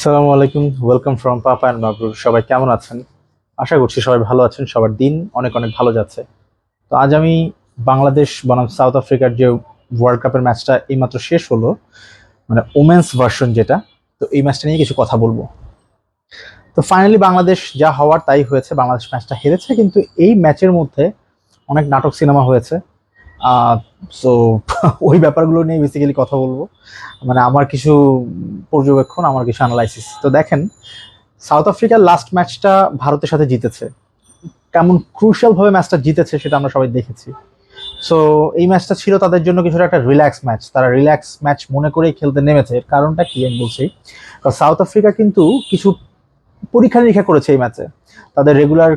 আসসালামু আলাইকুম welcome from papa and Mabrur সবাই কেমন আছেন? আশা করছি সবাই ভালো আছেন, সবার দিন অনেক অনেক ভালো যাচ্ছে। তো আজ আমি বাংলাদেশ বনাম সাউথ আফ্রিকার যে ওয়ার্ল্ড কাপের ম্যাচটা এইমাত্র শেষ হলো মানে ওমেন্স ভার্সন যেটা, তো এই ম্যাচটা নিয়ে কিছু কথা বলব। তো ফাইনালি বাংলাদেশ যা হওয়ার তাই হয়েছে, বাংলাদেশ ম্যাচটা হেরেছে, কিন্তু এই ম্যাচের মধ্যে অনেক নাটক সিনেমা হয়েছে। সো ওই ব্যাপারগুলো নিয়ে বেসিক্যালি কথা বলব। মানে আমার কিছু পর্যবেক্ষণ, আমার কিছু অ্যানালাইসিস তো দেখেন সাউথ আফ্রিকার লাস্ট ম্যাচটা ভারতের সাথে জিতেছে। কেমন ক্রুশাল ভাবে ম্যাচটা জিতেছে সেটা আমরা সবাই দেখেছি। সো এই ম্যাচটা ছিল তাদের জন্য কিছুটা একটা রিল্যাক্স ম্যাচ তারা রিল্যাক্স ম্যাচ মনে করেই খেলতে নেমেছে। এর কারণটা কি আমি বলছি? সাউথ আফ্রিকা কিন্তু কিছু পরীক্ষা নিরীক্ষা করেছে এই ম্যাচে তাদের রেগুলার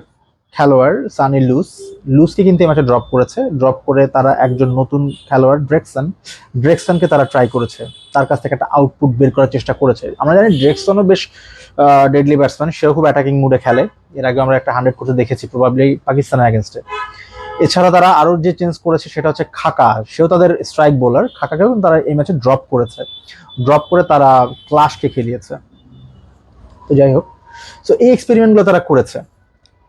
খেলোয়াড় সানি লুস। লুসকে কিন্তু এই ম্যাচে ড্রপ করেছে। ড্রপ করে তারা একজন নতুন খেলোয়াড় ড্রেকসন ড্রেকসনকে তারা ট্রাই করেছে। তার কাছ থেকে একটা আউটপুট বের করার চেষ্টা করেছে। আমরা জানি ড্রেকসনও বেশ ডেডলি ব্যাটসম্যান সেও খুব অ্যাটাকিং মুডে খেলে। এর আগে আমরা একটা হান্ড্রেড করতে দেখেছি প্রবাবলি পাকিস্তানের অ্যাগেনস্টে এছাড়া তারা আরও যে চেঞ্জ করেছে সেটা হচ্ছে খাকা। সেও তাদের স্ট্রাইক বোলার খাকাকেও তারা এই ম্যাচে ড্রপ করেছে। ড্রপ করে তারা ক্লাসকে খেলিয়েছে। তো যাই হোক। সো এই এক্সপেরিমেন্টগুলো তারা করেছে।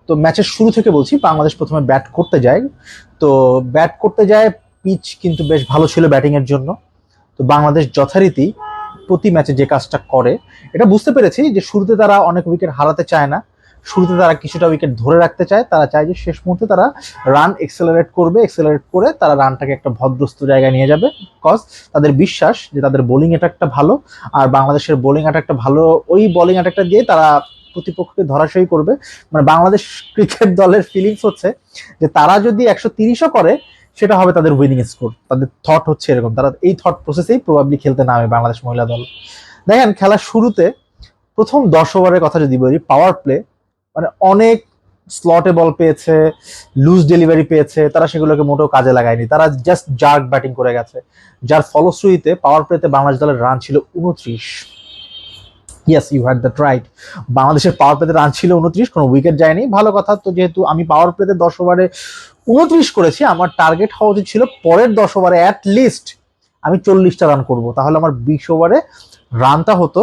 তো ম্যাচের শুরু থেকে বলছি, বাংলাদেশ প্রথমে ব্যাট করতে যায়। তো ব্যাট করতে যায় পিচ কিন্তু বেশ ভালো ছিল ব্যাটিংয়ের জন্য। তো বাংলাদেশ যথারীতি প্রতি ম্যাচে যে কাজটা করে, এটা বুঝতে পেরেছি যে শুরুতে তারা অনেক উইকেট হারাতে চায় না। শুরুতে তারা কিছুটা উইকেট ধরে রাখতে চায়, তারা চায় যে শেষ মুহূর্তে তারা রান এক্সেলারেট করবে এক্সেলারেট করে তারা রানটাকে একটা ভদ্রস্ত জায়গায় নিয়ে যাবে। কজ তাদের বিশ্বাস যে তাদের বোলিং অ্যাটাকটা ভালো, আর বাংলাদেশের বোলিং অ্যাটাকটা ভালো, ওই বোলিং অ্যাটাকটা দিয়ে তারা প্রতিপক্ষকে ধরাশায়ী করবে। মানে বাংলাদেশ ক্রিকেট দলের ফিলিংস হচ্ছে যে তারা যদি একশো তিরিশও করে, সেটা হবে তাদের উইনিং স্কোর তাদের থট হচ্ছে এরকম। তারা এই থট প্রসেসেই প্রবাবলি খেলতে নামে বাংলাদেশ মহিলা দল। দেখেন, খেলার শুরুতে প্রথম দশ ওভারের কথা যদি বলি পাওয়ার প্লে মানে অনেক স্লটে বল পেয়েছে লুজ ডেলিভারি পেয়েছে, তারা সেগুলোকে মোটেও কাজে লাগায়নি। তারা জাস্ট জার্ক ব্যাটিং করে গেছে। যার ফলশ্রুতিতে পাওয়ার প্লেতে বাংলাদেশ দলের রান ছিল উনত্রিশ। Yes you had that right বাংলাদেশের পাওয়ার প্লেতে রান ছিল উনত্রিশ, কোনো উইকেট যায়নি। ভালো কথা, তো যেহেতু আমি পাওয়ার প্লেতে দশ ওভারে উনত্রিশ করেছি, আমার টার্গেট হওয়া উচিত ছিল পরের দশ ওভারে অ্যাট লিস্ট আমি চল্লিশটা রান করব। তাহলে আমার বিশ ওভারে রানটা হতো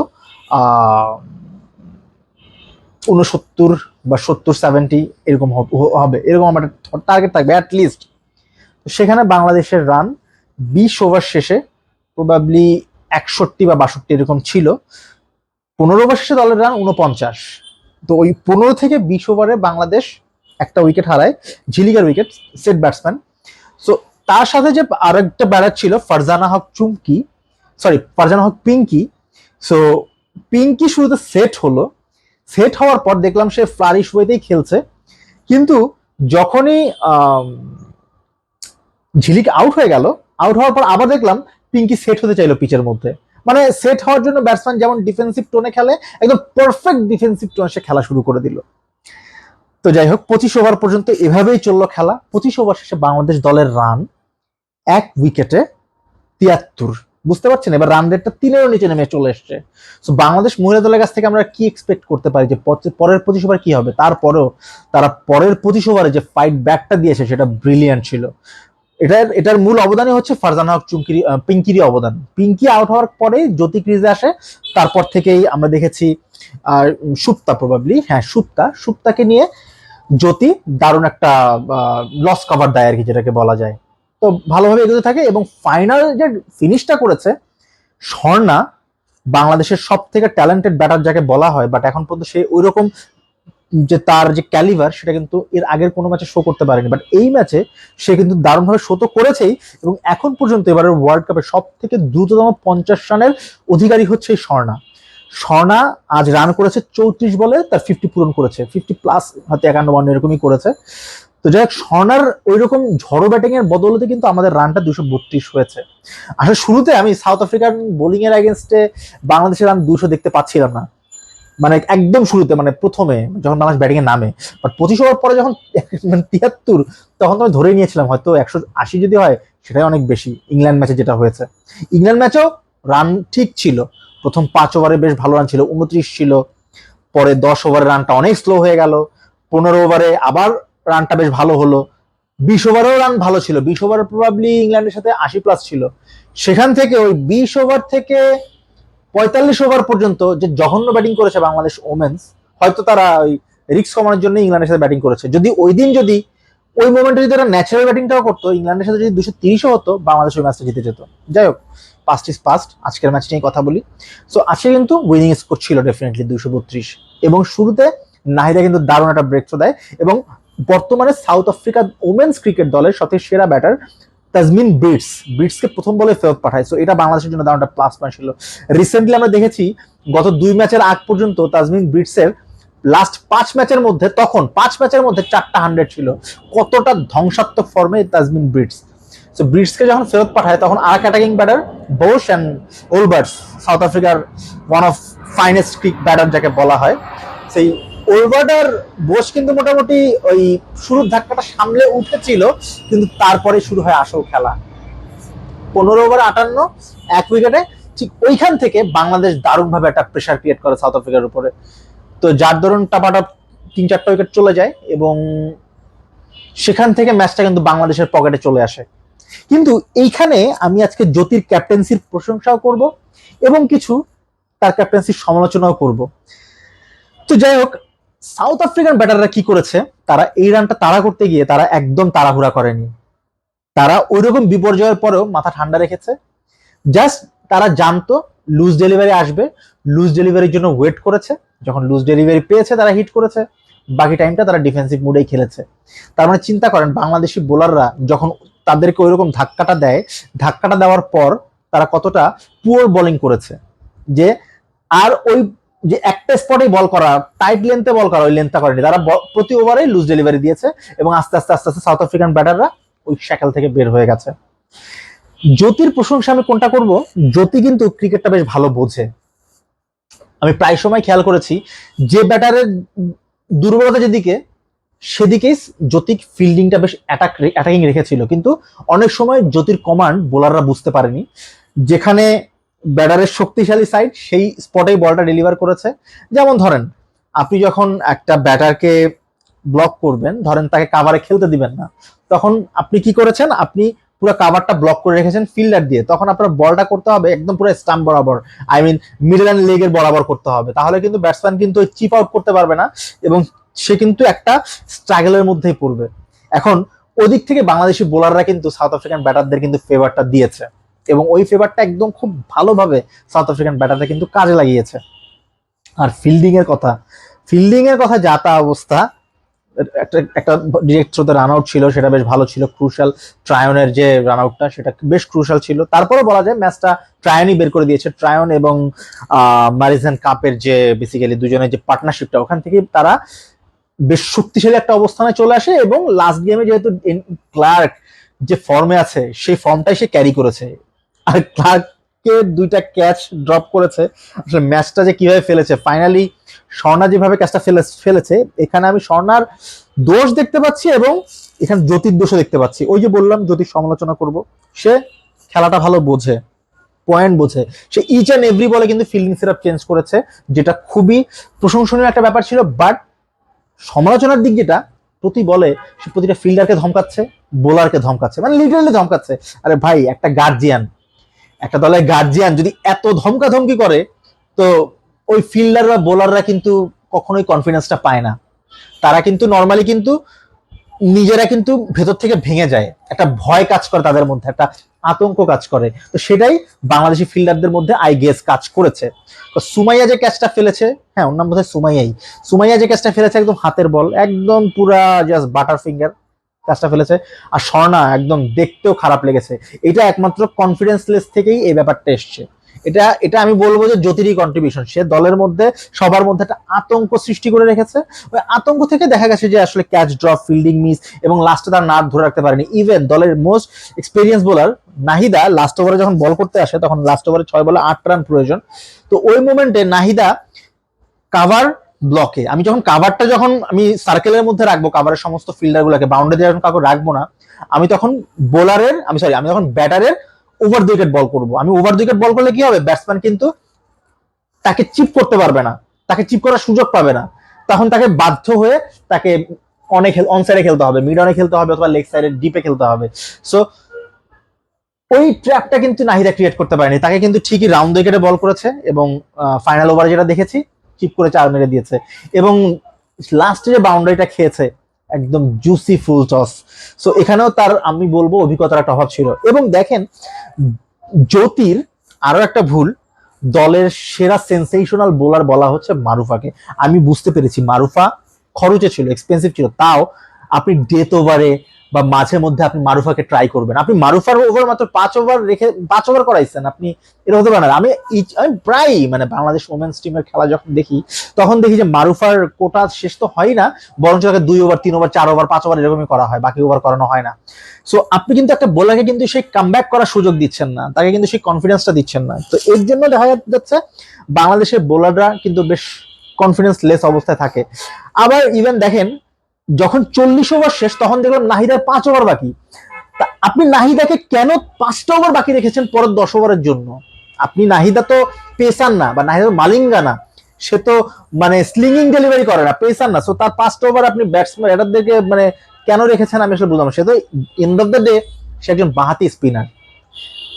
উনসত্তর বা সত্তর সেভেন্টি এরকম হবে। এরকম আমার টার্গেট থাকবে অ্যাট লিস্ট সেখানে বাংলাদেশের রান বিশ ওভার শেষে প্রবাবলি একষট্টি বা বাষট্টি এরকম ছিল। পনেরো শেষে দলের রান উনপঞ্চাশ তো ওই পনেরো থেকে বিশ ওভারে বাংলাদেশ একটা উইকেট হারায় ঝিলিকার উইকেট সেট ব্যাটসম্যান সো তার সাথে যে আরেকটা ব্যাটার ছিল, ফারজানা হক চুমকি সরি ফারজানা হক পিঙ্কি। সো পিঙ্কি শুরুতে সেট হলো। সেট হওয়ার পর দেখলাম সে ফ্লারিশ ওয়েতেই খেলছে। কিন্তু যখনই ঝিলিক আউট হয়ে গেল আউট হওয়ার পর আবার দেখলাম পিঙ্কি সেট হতে চাইলো পিচের মধ্যে। মানে সেট হওয়ার জন্য ব্যাটসম্যান যেমন ডিফেন্সিভ টোনে খেলে, একদম পারফেক্ট ডিফেন্সিভ টোনে সে খেলা শুরু করে দিল। তো যাই হোক, পঁচিশ ওভার পর্যন্ত এভাবেই চলল খেলা। পঁচিশ ওভার শেষে বাংলাদেশ দলের রান এক উইকেটে তিয়াত্তর। বুঝতে পারছেন? এবার রান রেটটা তিনেরও নিচে নেমে চলে এসছে। তো বাংলাদেশ মহিলা দলের কাছ থেকে আমরা কি এক্সপেক্ট করতে পারি? যে পরের পঁচিশ ওভার কি হবে? তারপরেও তারা পরের পঁচিশ ওভারে যে ফাইট ব্যাকটা দিয়েছে, সেটা ব্রিলিয়ান্ট ছিল। এটার এটার মূল অবদানই হচ্ছে ফারজানা হক চুমকির পিঙ্কিরই অবদান। পিঙ্কি আউট হওয়ার পরে জ্যোতি ক্রিজে আসে, তারপর থেকেই আমরা দেখেছি, আর সুপ্তা প্রবাবলি হ্যাঁ সুপ্তা। সুপ্তাকে নিয়ে জ্যোতি দারুণ একটা লস কভার দেয় আর কি, যেটাকে বলা যায়। তো ভালোভাবে এগোতে থাকে এবং ফাইনাল যে ফিনিশটা করেছে, স্বর্ণা বাংলাদেশের সব থেকে ট্যালেন্টেড ব্যাটার যাকে বলা হয় বাট এখন পর্যন্ত সে ওই রকম যে তার যে ক্যালিভার সেটা কিন্তু এর আগের কোনো ম্যাচে শো করতে পারেনি। বাট এই ম্যাচে সে কিন্তু দারুণভাবে শো তো করেছেই এবং এখন পর্যন্ত এবারের ওয়ার্ল্ড কাপে সব থেকে দ্রুততম পঞ্চাশ রানের অধিকারী হচ্ছে এই স্বর্ণা। স্বর্ণা আজ রান করেছে চৌত্রিশ বলে, তার ফিফটি পূরণ করেছে। ফিফটি প্লাস হাতে একান্ন ওয়ান এরকমই করেছে। তো যাই হোক, স্বর্ণার ওই রকম ঝড়ো ব্যাটিং এর বদলতে কিন্তু আমাদের রানটা দুশো বত্রিশ হয়েছে। আসলে শুরুতে আমি সাউথ আফ্রিকান বোলিং এর এগেনস্টে বাংলাদেশের রান দুশো দেখতে পাচ্ছিলাম না। মানে একদম শুরুতে মানে প্রথমে যখন বাংলাদেশ ব্যাটিং এ নামে বাট পঁচিশ ওভার পরে যখন মানে তিয়াত্তর, তখন তো আমি ধরে নিয়েছিলাম, হয়তো একশো আশি যদি হয়, সেটাই অনেক বেশি ইংল্যান্ড ম্যাচে যেটা হয়েছে। ইংল্যান্ড ম্যাচেও রান ঠিক ছিল। প্রথম পাঁচ ওভারে বেশ ভালো রান ছিল, উনত্রিশ ছিল। পরে দশ ওভারে রানটা অনেক স্লো হয়ে গেল। পনেরো ওভারে আবার রানটা বেশ ভালো হলো। বিশ ওভারেও রান ভালো ছিল। বিশ ওভারে প্রবাবলি ইংল্যান্ডের সাথে আশি প্লাস ছিল। সেখান থেকে ওই বিশ ওভার থেকে পঁয়তাল্লিশ ওভার পর্যন্ত যে জঘন্য ব্যাটিং করেছে বাংলাদেশ ওমেন্স হয়তো তারা ওই রিক্স কমানোর জন্য ইংল্যান্ডের সাথে ব্যাটিং করেছে। যদি ওই দিন যদি, ওই মোমেন্টে যদি তারা ন্যাচারাল ব্যাটিংটাও করতো, ইংল্যান্ডের সাথে যদি দুশো তিরিশও হতো, বাংলাদেশ ওই ম্যাচটা জিতে যেত। যাই হোক পাস্ট ইজ পাস্ট আজকের ম্যাচ নিয়ে কথা বলি। সো আজকে কিন্তু উইনিং স্কোর ছিল ডেফিনেটলি দুশো বত্রিশ। এবং শুরুতে নাহিদা কিন্তু দারুণ একটা ব্রেক দেয়। এবং বর্তমানে সাউথ আফ্রিকা ওমেন্স ক্রিকেট দলের সবথেকে সেরা ব্যাটার তাজমিন ব্রিটস ব্রিটসকে প্রথম বলে ফেরত পাঠায়। সো এটা বাংলাদেশের জন্য দারুণ প্লাস পয়েন্ট ছিল। রিসেন্টলি আমরা দেখেছি, গত দুই ম্যাচের আগ পর্যন্ত তাজমিন ব্রিটসের লাস্ট পাঁচ ম্যাচের মধ্যে, তখন পাঁচ ম্যাচের মধ্যে চারটা হান্ড্রেড ছিল। কতটা ধ্বংসাত্মক ফর্মে তাজমিন ব্রিটস সো ব্রিটসকে যখন ফেরত পাঠায়, তখন আর এক অ্যাটাকিং ব্যাটার বোস অ্যান্ড ওলবার্টস সাউথ আফ্রিকার one of finest cricket batter যাকে বলা হয়। সেই ওলবার্টার বোস কিন্তু মোটামুটি ওই শুরুর ধাক্কাটা সামলে উঠেছিল, কিন্তু তারপরে শুরু হয় আসল খেলা। পনেরো ওভার আটান্ন, এক উইকেটে ঠিক ওইখান থেকে বাংলাদেশ দারুণভাবে একটা প্রেশার ক্রিয়েট করে সাউথ আফ্রিকার উপরে। তো যার দরুন টাপাটা তিন চারটা উইকেট চলে যায় এবং সেখান থেকে ম্যাচটা কিন্তু বাংলাদেশের পকেটে চলে আসে। কিন্তু এইখানে আমি আজকে জ্যোতির ক্যাপ্টেন্সির প্রশংসাও করব এবং কিছু তার ক্যাপ্টেন্সির সমালোচনাও করব। তো যাই হোক সাউথ আফ্রিকান ব্যাটাররা কি করেছে? তারা এই রানটা তাড়া করতে গিয়ে তারা একদম তাড়াহুড়া করেনি। তারা ওইরকম বিপর্যয়ের পরেও মাথা ঠান্ডা রেখেছে। জাস্ট তারা জানতো লুজ ডেলিভারি আসবে। লুজ ডেলিভারির জন্য ওয়েট করেছে। যখন লুজ ডেলিভারি পেয়েছে, তারা হিট করেছে। বাকি টাইমটা তারা ডিফেন্সিভ মুডেই খেলেছে। তার মানে চিন্তা করেন, বাংলাদেশি বোলাররা যখন তাদেরকে ওইরকম ধাক্কাটা দেয়, ধাক্কাটা দেওয়ার পর তারা কতটা পুয়ার বোলিং করেছে। যে আর ওই যে একটা স্পটে বল করা টাইট লেন্থে বল করা, ওই লেন্থটা করেনি। তারা প্রতি ওভারে লুজ ডেলিভারি দিয়েছে এবং আস্তে আস্তে আস্তে আস্তে সাউথ আফ্রিকান ব্যাটাররা ওই শ্যাকেল থেকে বের হয়ে গেছে। জ্যোতির প্রশংসা আমি কোনটা করব? জ্যোতি কিন্তু ক্রিকেটটা বেশ ভালো বোঝে। আমি প্রায় সময় খেয়াল করেছি, যে ব্যাটারের দুর্বলতা যেদিকে, সেদিকেই জ্যোতিক ফিল্ডিংটা বেশ অ্যাটাক অ্যাটাকিং রেখেছিল। কিন্তু অনেক সময় জ্যোতির কমান্ড বোলাররা বুঝতে পারেনি। যেখানে ব্যাটারের শক্তিশালী সাইড সেই স্পটেই বলটা ডেলিভার করেছে। যেমন ধরেন, আপনি যখন একটা ব্যাটারকে ব্লক করবেন, ধরেন তাকে কাভারে খেলতে দিবেন না, তখন আপনি কি করেছেন? আপনি পুরো কাভারটা ব্লক করে রেখেছেন ফিল্ডার দিয়ে। তখন আপনার বলটা করতে হবে একদম পুরো স্টাম্প বরাবর আই মিন মিডল অ্যান্ড লেগের বরাবর করতে হবে। তাহলে কিন্তু ব্যাটসম্যান কিন্তু চিপ আউট করতে পারবে না এবং সে কিন্তু একটা স্ট্রাগলের মধ্যেই পড়বে। এখন ওদিক থেকে বাংলাদেশি বোলাররা কিন্তু সাউথ আফ্রিকান ব্যাটারদের কিন্তু ফেভারটা দিয়েছে। এবং ওই ফেভারটা একদম খুব ভালোভাবে সাউথ আফ্রিকান ব্যাটাররা কিন্তু কাজে লাগিয়েছে। আর ফিল্ডিং এর কথা ফিল্ডিং এর কথা যা তা অবস্থা, একটা একটা ডিরেক্ট রান আউট ছিল, সেটা বেশ ভালো ছিল। ক্রুশাল ট্রায়নের যে রান আউটটা সেটা বেশ ক্রুশাল ছিল। তারপরে বলা যায় ম্যাচটা ট্রায়নই বের করে দিয়েছে। ট্রায়ন এবং মারিজান কাপের যে বেসিক্যালি দুজনের যে পার্টনারশিপটা ওখান থেকে তারা বেশ শক্তিশালী একটা অবস্থানে চলে আসে এবং লাস্ট গেমে যেহেতু ক্লার্ক যে ফর্মে আছে, সেই ফর্মটাই সে ক্যারি করেছে। আর ক্লার্ককে দুইটা ক্যাচ ড্রপ করেছে। আসলে ম্যাচটা যে কীভাবে ফেলেছে? ফাইনালি স্বর্ণা যেভাবে ক্যাচটা ফেলে ফেলেছে, এখানে আমি স্বর্ণার দোষ দেখতে পাচ্ছি এবং এখানে জ্যোতির দোষও দেখতে পাচ্ছি। ওই যে বললাম, জ্যোতির সমালোচনা করব। সে খেলাটা ভালো বোঝে পয়েন্ট বোঝে। সে ইচ অ্যান্ড এভরি বলে কিন্তু ফিল্ডিং সেটআপ চেঞ্জ করেছে, যেটা খুবই প্রশংসনীয় একটা ব্যাপার ছিল। বাট সমালোচনার দিক যেটা, প্রতি বলে সে প্রতিটা ফিল্ডারকে ধমকাচ্ছে বোলারকে ধমকাচ্ছে মানে লিটারালি ধমকাচ্ছে। আরে ভাই, একটা গার্জিয়ান একটা দলের গার্জিয়ান যদি এত ধমকা ধমকি করে, তো ওই ফিল্ডার বা বোলাররা কিন্তু কখনোই কনফিডেন্সটা পায় না। তারা কিন্তু নর্মালি কিন্তু নিজেরা কিন্তু ভেতর থেকে ভেঙে যায়। একটা ভয় কাজ করে তাদের মধ্যে, একটা আতঙ্ক কাজ করে। তো সেটাই বাংলাদেশি ফিল্ডারদের মধ্যে আই গেস কাজ করেছে। তো সুমাইয়া যে ক্যাচটা ফেলেছে হ্যাঁ ওর নাম বোধহয় সুমাইয়াই। সুমাইয়া যে ক্যাচটা ফেলেছে একদম হাতের বল একদম পুরা জাস্ট বাটার ফিঙ্গার ক্যাচটা ফেলেছে। আর স্বর্ণা একদম দেখতেও খারাপ লেগেছে। এটা একমাত্র কনফিডেন্সলেস থেকেই এই ব্যাপারটা এসছে। এটা এটা আমি বলব যে জ্যোতিরই কন্ট্রিবিউশন সে দলের মধ্যে, সবার মধ্যে একটা আতঙ্ক সৃষ্টি করে রেখেছে। ওই আতঙ্ক থেকে দেখা গেছে যে আসলে ক্যাচ ড্রপ ফিল্ডিং মিস এবং লাস্টে তার নাট ধরে রাখতে পারেনি। ইভেন দলের most experience bowler Nahida last ওভারে যখন বল করতে আসে, তখন লাস্ট ওভারে ছয় বলে আট রান প্রয়োজন। তো ওই মোমেন্টে নাহিদা কাভার ব্লকে আমি যখন কাভারটা যখন আমি সার্কেলের মধ্যে রাখব কাভারের সমস্ত ফিল্ডার গুলোকে বাউন্ডারি যখন কাউকে রাখব না, আমি তখন বোলারের আমি সরি আমি তখন ব্যাটারের ওভার উইকেট বল করব। আমি ওভার উইকেট বল করলে কি হবে? ব্যাটসম্যান কিন্তু তাকে চিপ করতে পারবে না। তাকে চিপ করার সুযোগ পাবে না। তখন তাকে বাধ্য হয়ে তাকে অনেক অন সাইডে খেলতে হবে মিড অনে খেলতে হবে অথবা লেগ সাইডে ডিপে খেলতে হবে। সো ওই ট্র্যাপটা কিন্তু নাহিদা ক্রিয়েট করতে পারেনি। তাকে কিন্তু ঠিকই রাউন্ড উইকেটে বল করেছে এবং ফাইনাল ওভারে যেটা দেখেছি চিপ করে চার মেরে দিয়েছে। এবং লাস্টে যে বাউন্ডারিটা খেয়েছে, একদম জুসি ফুল টস সো এখানেও তার, আমি বলব, অভিজ্ঞতার একটা অভাব ছিল। এবং দেখেন, জ্যোতির আরও একটা ভুল, দলের সেরা সেন্সেশনাল বোলার বলা হচ্ছে মারুফাকে। আমি বুঝতে পেরেছি, মারুফা খরচে ছিল এক্সপেন্সিভ ছিল। তাও আপনি ডেথ ওভারে বা মাঝে মধ্যে আপনি মারুফাকে ট্রাই করবেন। আপনি মারুফার ওভার মাত্র পাঁচ ওভার রেখে, পাঁচ ওভার করাইছেন, আপনি এটা হতে পারে না। আমি আমি প্রায় মানে বাংলাদেশ ওমেন্স টিমের খেলা যখন দেখি, তখন দেখি যে মারুফার কোটা শেষ তো হয় না, বরঞ্চ তাকে দুই ওভার তিন ওভার চার ওভার পাঁচ ওভার এরকমই করা হয়, বাকি ওভার করানো হয় না। সো আপনি কিন্তু একটা বোলারকে কিন্তু সেই কামব্যাক করার সুযোগ দিচ্ছেন না, তাকে কিন্তু সেই কনফিডেন্সটা দিচ্ছেন না। তো এর জন্য দেখা যাচ্ছে, বাংলাদেশের বোলাররা কিন্তু বেশ কনফিডেন্স লেস অবস্থায় থাকে। আবার ইভেন দেখেন যখন চল্লিশ ওভার শেষ, তখন দেখলাম নাহিদার পাঁচ ওভার বাকি। তা আপনি নাহিদাকে কেন পাঁচটা ওভার বাকি রেখেছেন পরের দশ ওভারের জন্য? আপনি নাহিদা তো পেসার না, বা নাহিদা মালিঙ্গা না। সে তো মানে স্লিংিং ডেলিভারি করে না, পেসার না। সো তার পাঁচটা ওভার আপনি ব্যাটসম্যান এটার দিকে মানে কেন রেখেছেন আমি আসলে বুঝলাম সে তো এন্ড অফ দ্য ডে সে একজন বাহাতি স্পিনার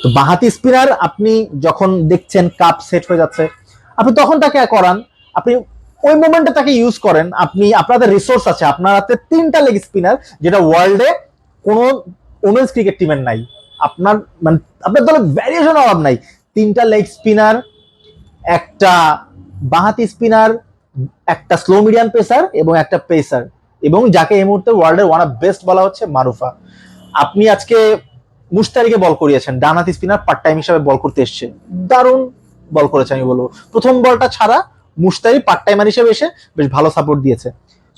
তো বাহাতি স্পিনার আপনি যখন দেখছেন কাপ সেট হয়ে যাচ্ছে, আপনি তখন তাকে করান। আপনি ওই মোমেন্টে তাকে ইউজ করেন, আপনি, আপনাদের রিসোর্স আছে, আপনার হাতে তিনটা লেগ স্পিনার যেটা ওয়ার্ল্ডে কোনো ওমেন্স ক্রিকেট টিমের নাই। আপনার মানে আপনার দলে ভ্যারিয়েশন অভাব নাই। তিনটা লেগ স্পিনার একটা বাহাতি স্পিনার একটা স্লো মিডিয়াম পেসার এবং একটা পেসার এবং যাকে এই মুহূর্তে ওয়ার্ল্ডের ওয়ান অফ বেস্ট বলা হচ্ছে মারুফা। আপনি আজকে মুস্তারিকে বল করিয়েছেন, ডানহাতি স্পিনার পার্ট টাইম হিসাবে বল করতে এসছে। দারুণ বল করেছে আমি বলব। প্রথম বলটা ছাড়া মুস্তারি পার্ট টাইমার হিসেবে এসে বেশ ভালো সাপোর্ট দিয়েছে।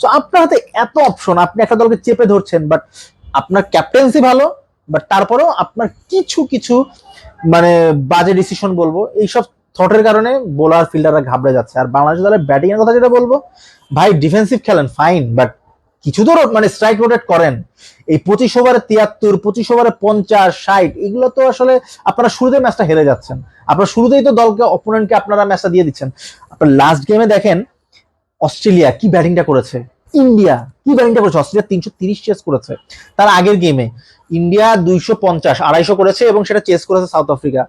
সো আপনার হাতে এত অপশন আপনি একটা দলকে চেপে ধরছেন বাট আপনার ক্যাপ্টেন্সি ভালো বাট তারপরেও আপনার কিছু কিছু মানে বাজে ডিসিশন বলব, এইসব থটের কারণে বোলার ফিল্ডাররা ঘাবড়ে যাচ্ছে। আর বাংলাদেশ দলের ব্যাটিং এর কথা যেটা বলব, ভাই ডিফেন্সিভ খেলেন ফাইন বাট কিছু তো রো- মানে স্ট্রাইক রোটেট করেন, এই পঁচিশ ওভারে তিয়াত্তর, পঁচিশ ওভারে পঞ্চাশ, ষাট, এগুলো তো আসলে আপনারা শুরুতে ম্যাচটা হেরে যাচ্ছেন। আপনারা শুরুতেই তো দলকে অপোনেন্টকে আপনারা ম্যাচটা দিয়ে দিচ্ছেন। আপনার লাস্ট গেমে দেখেন, অস্ট্রেলিয়া কি ব্যাটিংটা করেছে? ইন্ডিয়া কি ব্যাটিংটা করেছে? অস্ট্রেলিয়া তিনশো তিরিশ চেস করেছে। তার আগের গেমে ইন্ডিয়া দুইশো পঞ্চাশ, আড়াইশো করেছে এবং সেটা চেস করেছে সাউথ আফ্রিকা।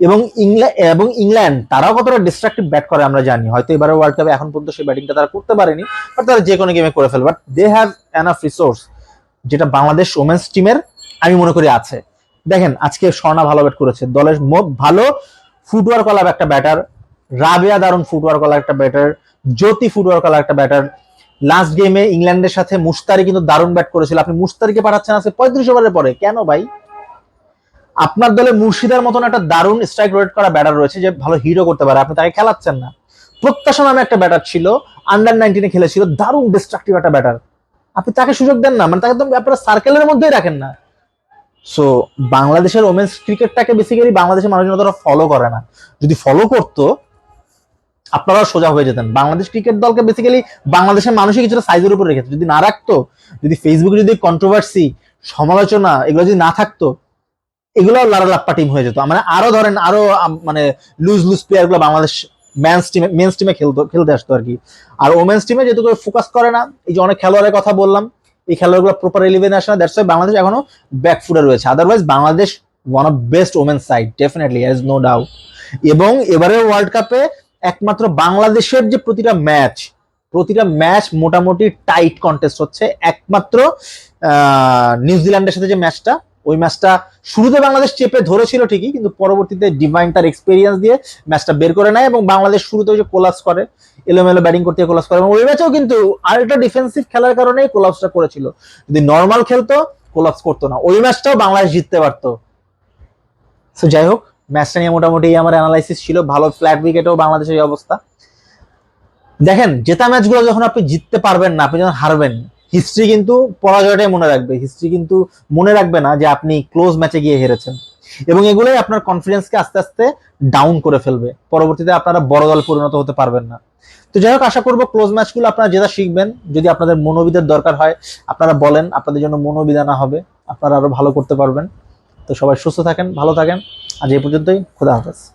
এবং ইংল্যান্ড এবং ইংল্যান্ড, তারাও কতটা ডিস্ট্রাকটিভ ব্যাট করে আমরা জানি। হয়তো এবারে ওয়ার্ল্ড কাপে এখন পর্যন্ত সেই ব্যাটিংটা তারা করতে পারেনি বাট তারা যে কোনো গেমে করে ফেলবে। But they have enough resource যেটা বাংলাদেশ ওমেন্স টিমের আমি মনে করি, আছে। দেখেন, আজকে স্বর্ণা ভালো ব্যাট করেছে। দলের মোট ভালো ফুটওয়ার্ক ওয়ালা একটা ব্যাটার রাবেয়া দারুণ ফুটওয়ার্ক ওয়ালা একটা ব্যাটার জ্যোতি ফুটওয়ার্ক ওয়ালা একটা ব্যাটার লাস্ট গেমে ইংল্যান্ডের সাথে মুস্তারি কিন্তু দারুণ ব্যাট করেছিল। আপনি মুস্তারিকে পাঠাচ্ছেন আছে পঁয়ত্রিশ ওভারের পরে। কেন ভাই? আপনার দলে মুর্শিদার মতন একটা দারুণ স্ট্রাইক রোটেট করা ব্যাটার রয়েছে যে ভালো হিরো করতে পারে। আপনি তাকে খেলাচ্ছেন না। প্রত্যাশা নামে একটা ব্যাটার ছিল আন্ডার নাইনটিনে খেলেছিল, দারুণ ডিস্ট্রাকটিভ একটা ব্যাটার আপনি তাকে সুযোগ দেন না মানে তাকে একদম আপনারা সার্কেলের মধ্যেই রাখেন না। সো বাংলাদেশের ওমেন্স ক্রিকেটটাকে বেসিক্যালি বাংলাদেশের মানুষজন অতটা ফলো করে না। যদি ফলো করতো, আপনারাও সোজা হয়ে যেতেন। বাংলাদেশ ক্রিকেট দলকে বেসিক্যালি বাংলাদেশের মানুষই কিছুটা সাইজের উপর রেখেছে। যদি না রাখতো, যদি ফেসবুকে যদি কন্ট্রোভার্সি সমালোচনা, এগুলো যদি না থাকতো এগুলো লারা লাপ্পা টিম হয়ে যেত। মানে আরও ধরেন, আরও মানে লুজ লুজ প্লেয়ারগুলো বাংলাদেশ ম্যান্স টিমে মেন্স টিমে খেলতো, খেলতে আসতো আর কি। আর ওমেন্স টিমে যেহেতু ফোকাস করে না, এই যে অনেক খেলোয়াড়ের কথা বললাম, এই খেলোয়াড়গুলো প্রপার ইলেভেন আসে না দ্যাটস ওয়াই বাংলাদেশ এখনও ব্যাকফুটে রয়েছে। Otherwise Bangladesh one of best women's side definitely is no doubt এবং এবারে ওয়ার্ল্ড কাপে একমাত্র বাংলাদেশের যে প্রতিটা ম্যাচ প্রতিটা ম্যাচ মোটামুটি টাইট কন্টেস্ট হচ্ছে। একমাত্র নিউজিল্যান্ডের সাথে যে ম্যাচটা ওই ম্যাচটা শুরুতে বাংলাদেশ চেপে ধরেছিল ঠিকই, কিন্তু পরবর্তীতে ডিভাইন তার এক্সপেরিয়েন্স দিয়ে ম্যাচটা বের করে নেয় এবং বাংলাদেশ শুরুতে যে কোলাপস করে, এলোমেলো ব্যাটিং করতে কোলাপস করে। এবং ওই ম্যাচেও কিন্তু আরেকটা ডিফেন্সিভ খেলার কারণে কোলাপসটা করেছিল। যদি নর্মাল খেলতো কোলাপস করতো না। ওই ম্যাচটাও বাংলাদেশ জিততে পারতো। সো যাই হোক ম্যাচটা নিয়ে মোটামুটি আমার অ্যানালাইসিস ছিল। ভালো ফ্ল্যাট উইকেটেও বাংলাদেশের অবস্থা। দেখেন, জেতা ম্যাচগুলো যখন আপনি জিততে পারবেন না, আপনি যখন হারবেন হিস্ট্রি কিন্তু পরাজয়টাই মনে রাখবে। হিস্ট্রি কিন্তু মনে রাখবে না যে আপনি ক্লোজ ম্যাচে গিয়ে হেরেছেন। এবং এগুলোই আপনার কনফিডেন্সকে আস্তে আস্তে ডাউন করে ফেলবে। পরবর্তীতে আপনারা বড় দল পরিণত হতে পারবেন না। তো যাই হোক, আশা করব ক্লোজ ম্যাচগুলো আপনারা যেটা শিখবেন, যদি আপনাদের মনোবিদের দরকার হয়, আপনারা বলেন, আপনাদের জন্য মনোবিদ আনা হবে, আপনারা আরও ভালো করতে পারবেন। তো সবাই সুস্থ থাকেন, ভালো থাকেন। আজ এই পর্যন্তই, খোদা হাফেজ।